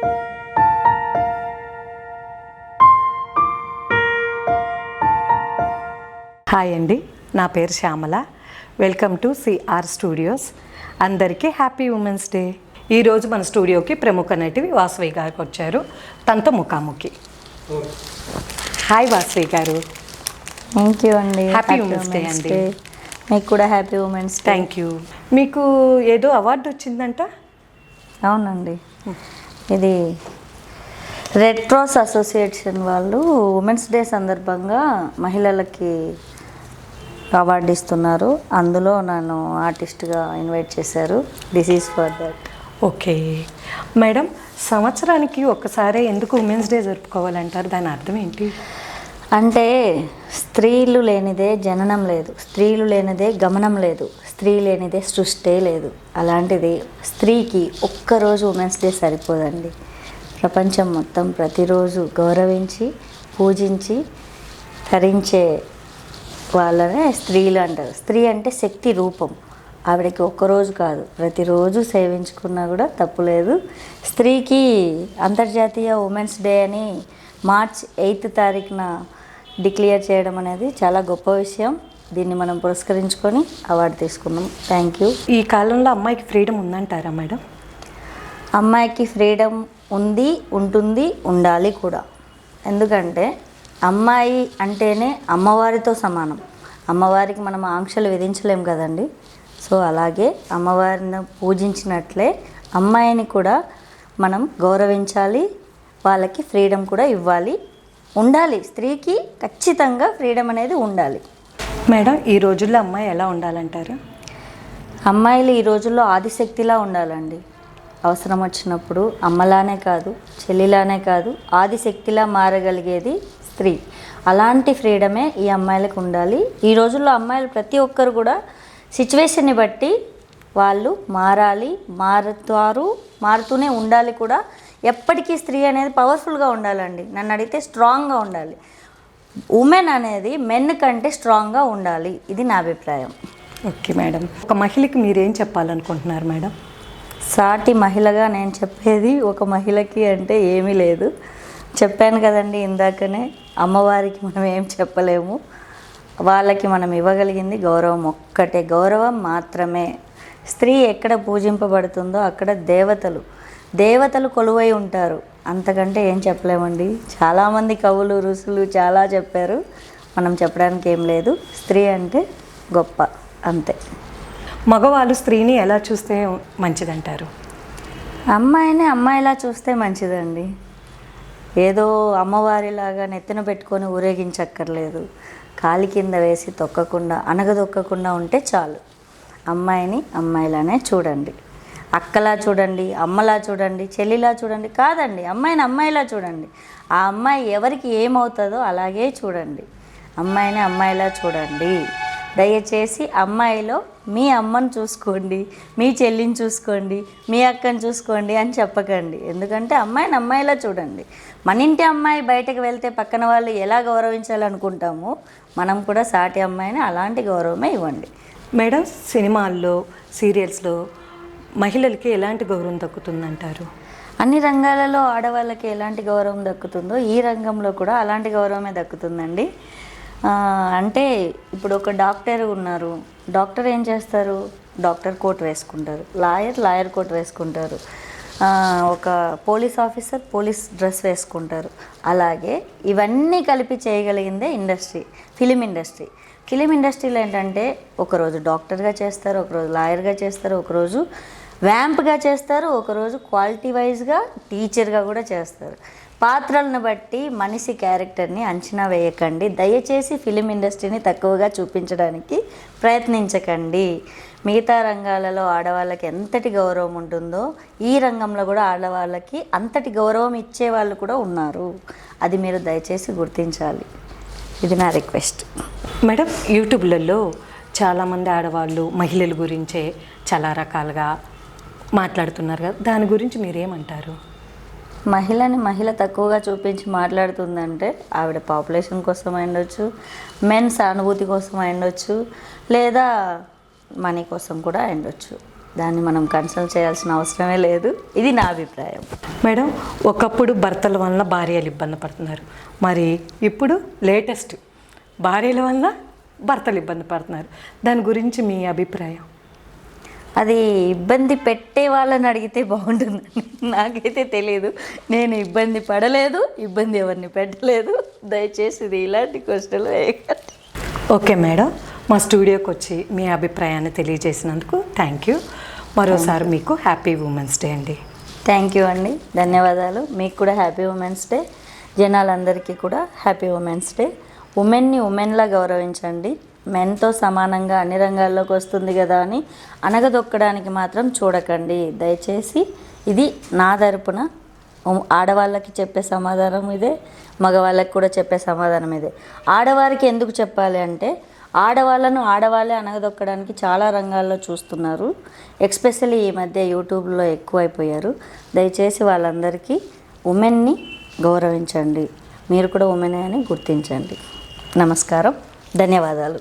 Hi అండి నా పేరు Shyamala. Welcome to CR studios. అందరికీ హ్యాపీ ఉమెన్స్ డే. ఈరోజు మన స్టూడియోకి ప్రముఖ నటి వాసవి గారు వచ్చారు. తనతో ముఖాముఖి. Hi Vasavi garu. Thank you అండి. Happy Women's Day. అండి. మీకు కూడా happy women's day. Thank you మీకు ఏదో అవార్డు వచ్చిందంట? అవునండి. ఇది రెడ్ క్రాస్ అసోసియేషన్ వాళ్ళు ఉమెన్స్ డే సందర్భంగా మహిళలకి అవార్డు ఇస్తున్నారు. అందులో నన్ను ఆర్టిస్ట్గా ఇన్వైట్ చేశారు. This is for that okay madam సంవత్సరానికి ఒక్కసారే ఎందుకు ఉమెన్స్ డే జరుపుకోవాలంటారు? దాని అర్థం ఏంటి? అంటే స్త్రీలు లేనిదే జననం లేదు. స్త్రీలు లేనిదే గమనం లేదు. స్త్రీ లేనిదే సృష్టే లేదు. అలాంటిది స్త్రీకి ఒక్కరోజు ఉమెన్స్ డే సరిపోదండి. ప్రపంచం మొత్తం ప్రతిరోజు గౌరవించి పూజించి ధరించే వాళ్ళనే స్త్రీలు అంటారు. స్త్రీ అంటే శక్తి రూపం. ఆవిడకి ఒక్కరోజు కాదు. ప్రతిరోజు సేవించుకున్నా కూడా తప్పులేదు స్త్రీకి అంతర్జాతీయ ఉమెన్స్ డే అని మార్చ్ ఎయిత్ తారీఖున డిక్లేర్ చేయడం అనేది చాలా గొప్ప విషయం. దీన్ని మనం పురస్కరించుకొని అవార్డు తీసుకున్నాం. థ్యాంక్ యూ ఈ కాలంలో అమ్మాయికి ఫ్రీడమ్ ఉందంటారా మేడం? అమ్మాయికి ఫ్రీడమ్ ఉంది ఉంటుంది ఉండాలి కూడా. ఎందుకంటే అమ్మాయి అంటేనే అమ్మవారితో సమానం. అమ్మవారికి మనం ఆంక్షలు విధించలేం కదండి. సో అలాగే అమ్మవారిని పూజించినట్లే అమ్మాయిని కూడా మనం గౌరవించాలి వాళ్ళకి ఫ్రీడమ్ కూడా ఇవ్వాలి ఉండాలి. స్త్రీకి ఖచ్చితంగా ఫ్రీడమ్ అనేది ఉండాలి. మేడం ఈ రోజుల్లో అమ్మాయి ఎలా ఉండాలంటారు? అమ్మాయిలు ఈ రోజుల్లో ఆదిశక్తిలా ఉండాలండి. అవసరం వచ్చినప్పుడు అమ్మలానే కాదు చెల్లిలానే కాదు ఆదిశక్తిలా మారగలిగేది స్త్రీ. అలాంటి ఫ్రీడమే ఈ అమ్మాయిలకు ఉండాలి. ఈ రోజుల్లో అమ్మాయిలు ప్రతి ఒక్కరు కూడా సిచ్యువేషన్ని బట్టి వాళ్ళు మారాలి మారుతారు మారుతూనే ఉండాలి కూడా ఎప్పటికీ స్త్రీ అనేది పవర్ఫుల్గా ఉండాలండి. నన్ను అడిగితే స్ట్రాంగ్గా ఉండాలి. ఉమెన్ అనేది మెన్ కంటే స్ట్రాంగ్గా ఉండాలి. ఇది నా అభిప్రాయం. Okay madam. ఒక మహిళకి మీరేం చెప్పాలనుకుంటున్నారు మేడం? సాటి మహిళగా నేను చెప్పేది ఒక మహిళకి అంటే ఏమీ లేదు. చెప్పాను కదండి ఇందాకనే అమ్మవారికి మనం ఏం చెప్పలేము. వాళ్ళకి మనం ఇవ్వగలిగింది గౌరవం ఒక్కటే. గౌరవం మాత్రమే. స్త్రీ ఎక్కడ పూజింపబడుతుందో అక్కడ దేవతలు దేవతలు కొలువై ఉంటారు. అంతకంటే ఏం చెప్పలేమండి. చాలామంది కవులు ఋషులు చాలా చెప్పారు. మనం చెప్పడానికి ఏం లేదు. స్త్రీ అంటే గొప్ప అంతే. మగవాళ్ళు స్త్రీని ఎలా చూస్తే మంచిదంటారు? అమ్మాయిని అమ్మాయిలా చూస్తే మంచిదండి. ఏదో అమ్మవారిలాగా నెత్తిన పెట్టుకొని ఊరేగించక్కర్లేదు. కాలి కింద వేసి తొక్కకుండా అనగదొక్కకుండా ఉంటే చాలు. అమ్మాయిని అమ్మాయిలానే చూడండి. అక్కలా చూడండి అమ్మలా చూడండి చెల్లిలా చూడండి కాదండి అమ్మాయిని అమ్మాయిలా చూడండి. ఆ అమ్మాయి ఎవరికి ఏమవుతుందో అలాగే చూడండి. అమ్మాయిని అమ్మాయిలా చూడండి. దయచేసి అమ్మాయిలో మీ అమ్మని చూసుకోండి మీ చెల్లిని చూసుకోండి మీ అక్కని చూసుకోండి అని చెప్పకండి. ఎందుకంటే అమ్మాయిని అమ్మాయిలా చూడండి. మన ఇంటి అమ్మాయి బయటకు వెళ్తే పక్కన వాళ్ళు ఎలా గౌరవించాలనుకుంటామో మనం కూడా సాటి అమ్మాయిని అలాంటి గౌరవమే ఇవ్వండి. మేడం సినిమాల్లో సీరియల్స్లో మహిళలకి ఎలాంటి గౌరవం దక్కుతుందంటారు? అన్ని రంగాలలో ఆడవాళ్ళకి ఎలాంటి గౌరవం దక్కుతుందో ఈ రంగంలో కూడా అలాంటి గౌరవమే దక్కుతుందండి. అంటే ఇప్పుడు ఒక డాక్టర్ ఉన్నారు. డాక్టర్ ఏం చేస్తారు? డాక్టర్ కోట్ వేసుకుంటారు. లాయర్ లాయర్ కోట్ వేసుకుంటారు. ఒక పోలీస్ ఆఫీసర్ పోలీస్ డ్రెస్ వేసుకుంటారు. అలాగే ఇవన్నీ కలిపి చేయగలిగిందే ఇండస్ట్రీ ఫిలిం ఇండస్ట్రీ. ఫిలిం ఇండస్ట్రీలో ఏంటంటే ఒకరోజు డాక్టర్గా చేస్తారు ఒకరోజు లాయర్గా చేస్తారు ఒకరోజు వ్యాంప్గా చేస్తారు ఒకరోజు క్వాలిటీ వైజ్గా టీచర్గా కూడా చేస్తారు. పాత్రలను బట్టి మనిషి క్యారెక్టర్ని అంచనా వేయకండి. దయచేసి ఫిలిం ఇండస్ట్రీని తక్కువగా చూపించడానికి ప్రయత్నించకండి. మిగతా రంగాలలో ఆడవాళ్ళకి ఎంతటి గౌరవం ఉంటుందో ఈ రంగంలో కూడా ఆడవాళ్ళకి అంతటి గౌరవం ఇచ్చే వాళ్ళు కూడా ఉన్నారు. అది మీరు దయచేసి గుర్తించాలి. ఇది నా రిక్వెస్ట్ మేడం యూట్యూబ్లలో చాలామంది ఆడవాళ్ళు మహిళల గురించే చాలా రకాలుగా మాట్లాడుతున్నారు కదా దాని గురించి మీరేమంటారు? మహిళని మహిళ తక్కువగా చూపించి మాట్లాడుతుందంటే ఆవిడ పాపులేషన్ కోసం అయిండొచ్చు మెన్ సానుభూతి కోసం అయిండొచ్చు లేదా మనీ కోసం కూడా అయిండొచ్చు. దాన్ని మనం కన్సల్ట్ చేయాల్సిన అవసరమే లేదు. ఇది నా అభిప్రాయం. మేడం ఒకప్పుడు భర్తల వలన భార్యలు ఇబ్బంది పడుతున్నారు. మరి ఇప్పుడు లేటెస్ట్ భార్యల వలన భర్తలు ఇబ్బంది పడుతున్నారు. దాని గురించి మీ అభిప్రాయం? అది ఇబ్బంది పెట్టే వాళ్ళని అడిగితే బాగుంటుందండి నాకైతే తెలియదు నేను ఇబ్బంది పడలేదు ఇబ్బంది ఎవరిని పెట్టలేదు. దయచేసి ఇది ఇలాంటి క్వశ్చన్లు ఓకే మేడం. మా స్టూడియోకి వచ్చి మీ అభిప్రాయాన్ని తెలియజేసినందుకు థ్యాంక్ యూ. మరోసారి మీకు హ్యాపీ ఉమెన్స్ డే అండి. థ్యాంక్ యూ అండి. ధన్యవాదాలు. మీకు కూడా హ్యాపీ ఉమెన్స్ డే. జనాలందరికీ కూడా హ్యాపీ ఉమెన్స్ డే. ఉమెన్ని ఉమెన్లా గౌరవించండి. మెన్తో సమానంగా అన్ని రంగాల్లోకి వస్తుంది కదా అని అనగదొక్కడానికి మాత్రం చూడకండి. దయచేసి ఇది నా తరపున ఆడవాళ్ళకి చెప్పే సమాధానం ఇదే మగవాళ్ళకి కూడా చెప్పే సమాధానం ఇదే. ఆడవారికి ఎందుకు చెప్పాలి అంటే ఆడవాళ్ళను ఆడవాళ్ళే అనగదొక్కడానికి చాలా రంగాల్లో చూస్తున్నారు. ఎక్స్పెషల్లీ ఈ మధ్య యూట్యూబ్లో ఎక్కువైపోయారు. దయచేసి వాళ్ళందరికీ ఉమెన్ని గౌరవించండి. మీరు కూడా ఉమెనే అని గుర్తించండి. నమస్కారం. ధన్యవాదాలు.